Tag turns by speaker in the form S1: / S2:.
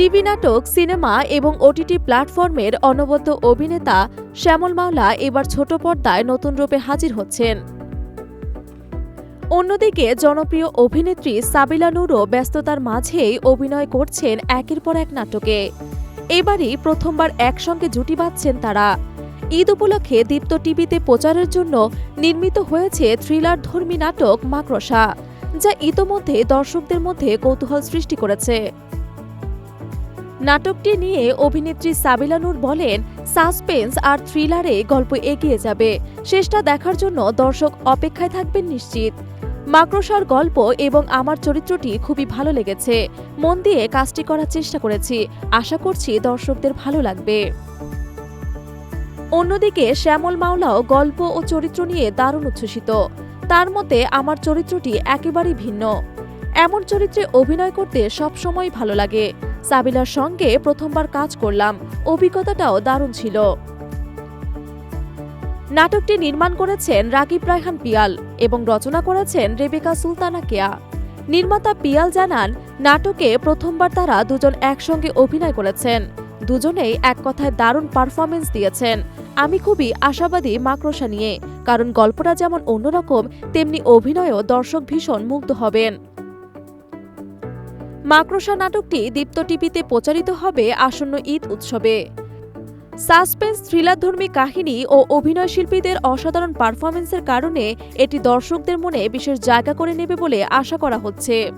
S1: TV নাটক, cinema এবং OTT প্ল্যাটফর্মের অনবদ্য অভিনেতা শ্যামল মাওলা এবার ছোট পর্দায় নতুন রূপে হাজির হচ্ছেন। অন্যদিকে জনপ্রিয় অভিনেত্রী সাবিলা নূরও ব্যস্ততার মাঝেই অভিনয় করছেন একের পর এক নাটকে। এবারই প্রথমবার একসঙ্গে জুটি বাঁধছেন তারা। ঈদ উপলক্ষে দীপ্ত টিভিতে প্রচারের জন্য নির্মিত হয়েছে থ্রিলার ধর্মী নাটক মাকড়সা, যা ইতোমধ্যে দর্শকদের মধ্যে কৌতূহল সৃষ্টি করেছে। নাটকটি নিয়ে অভিনেত্রী সাবিলা নূর বলেন, সাসপেন্স আর থ্রিলারে গল্প এগিয়ে যাবে। শেষটা দেখার জন্য দর্শক অপেক্ষায় থাকবেন নিশ্চিত। মাকড়সার গল্প এবং আমার চরিত্রটি খুবই ভালো লেগেছে। মন দিয়ে কাজটি করার চেষ্টা করেছি। আশা করছি দর্শকদের ভালো লাগবে। অন্যদিকে শ্যামল মাওলাও গল্প ও চরিত্র নিয়ে দারুণ উচ্ছ্বসিত। তার মতে, আমার চরিত্রটি একেবারেই ভিন্ন। এমন চরিত্রে অভিনয় করতে সবসময় ভালো লাগে। সাবিলার সঙ্গে প্রথমবার কাজ করলাম। অভিজ্ঞতাটাও দারুণ ছিল। নাটকটি নির্মাণ করেছেন রাকিব রায়হান পিয়াল এবং রচনা করেছেন রেবেকা সুলতানা কেয়া। নির্মাতা পিয়াল জানান, নাটকে প্রথমবার তারা দুজন একসঙ্গে অভিনয় করেছেন। দুজনেই এক কথায় দারুণ পারফরমেন্স দিয়েছেন। আমি খুবই আশাবাদী মাকড়সা নিয়ে, কারণ গল্পটা যেমন অন্যরকম, তেমনি অভিনয়ও দর্শক ভীষণ মুগ্ধ হবেন। মাকড়সা নাটকটি দীপ্ত টিভিতে প্রচারিত হবে আসন্ন ঈদ উৎসবে। সাসপেন্স, থ্রিলারধর্মী কাহিনী ও অভিনয় শিল্পীদের অসাধারণ পারফরমেন্সের কারণে এটি দর্শকদের মনে বিশেষ জায়গা করে নেবে বলে আশা করা হচ্ছে।